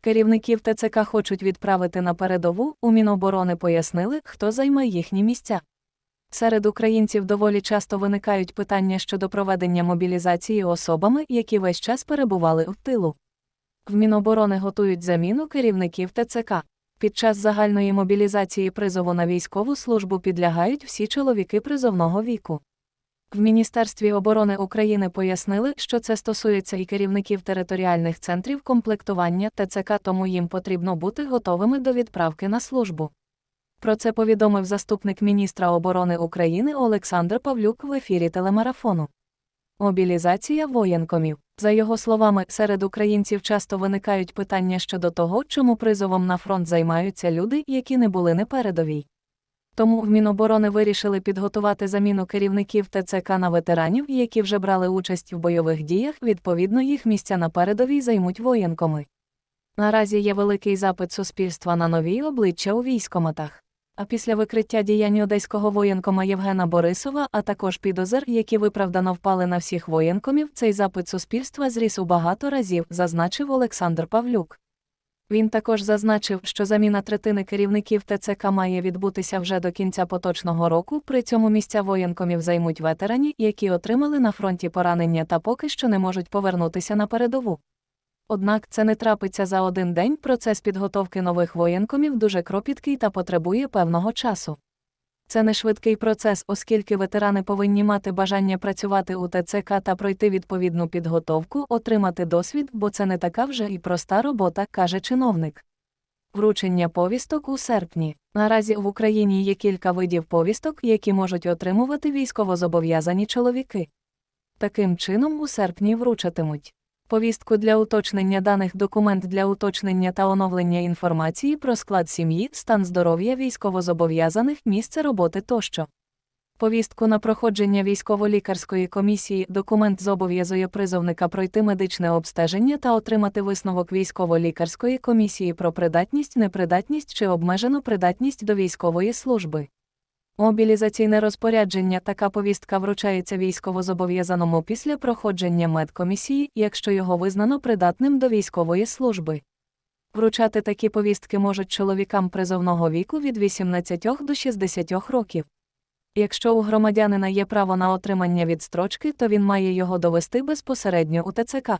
Керівників ТЦК хочуть відправити на передову, у Міноборони пояснили, хто займе їхні місця. Серед українців доволі часто виникають питання щодо проведення мобілізації особами, які весь час перебували в тилу. В Міноборони готують заміну керівників ТЦК. Під час загальної мобілізації призову на військову службу підлягають всі чоловіки призовного віку. В Міністерстві оборони України пояснили, що це стосується і керівників територіальних центрів комплектування ТЦК, тому їм потрібно бути готовими до відправки на службу. Про це повідомив заступник міністра оборони України Олександр Павлюк в ефірі телемарафону. Мобілізація воєнкомів. За його словами, серед українців часто виникають питання щодо того, чому призовом на фронт займаються люди, які не були на передовій. Тому в Міноборони вирішили підготувати заміну керівників ТЦК на ветеранів, які вже брали участь в бойових діях, відповідно, їх місця на передовій займуть воєнкоми. Наразі є великий запит суспільства на нові обличчя у військоматах. А після викриття діянь одеського воєнкома Євгена Борисова, а також підозр, які виправдано впали на всіх воєнкомів, цей запит суспільства зріс у багато разів, зазначив Олександр Павлюк. Він також зазначив, що заміна третини керівників ТЦК має відбутися вже до кінця поточного року. При цьому місця воєнкомів займуть ветерані, які отримали на фронті поранення та поки що не можуть повернутися на передову. Однак це не трапиться за один день. Процес підготовки нових воєнкомів дуже кропіткий та потребує певного часу. Це не швидкий процес, оскільки ветерани повинні мати бажання працювати у ТЦК та пройти відповідну підготовку, отримати досвід, бо це не така вже і проста робота, каже чиновник. Вручення повісток у серпні. Наразі в Україні є кілька видів повісток, які можуть отримувати військовозобов'язані чоловіки. Таким чином, у серпні вручатимуть повістку для уточнення даних, документ для уточнення та оновлення інформації про склад сім'ї, стан здоров'я військовозобов'язаних, місце роботи тощо. Повістку на проходження військово-лікарської комісії документ зобов'язує призовника пройти медичне обстеження та отримати висновок військово-лікарської комісії про придатність, непридатність чи обмежену придатність до військової служби. Мобілізаційне розпорядження така повістка вручається військовозобов'язаному після проходження медкомісії, якщо його визнано придатним до військової служби. Вручати такі повістки можуть чоловікам призовного віку від 18 до 60 років. Якщо у громадянина є право на отримання відстрочки, то він має його довести безпосередньо у ТЦК.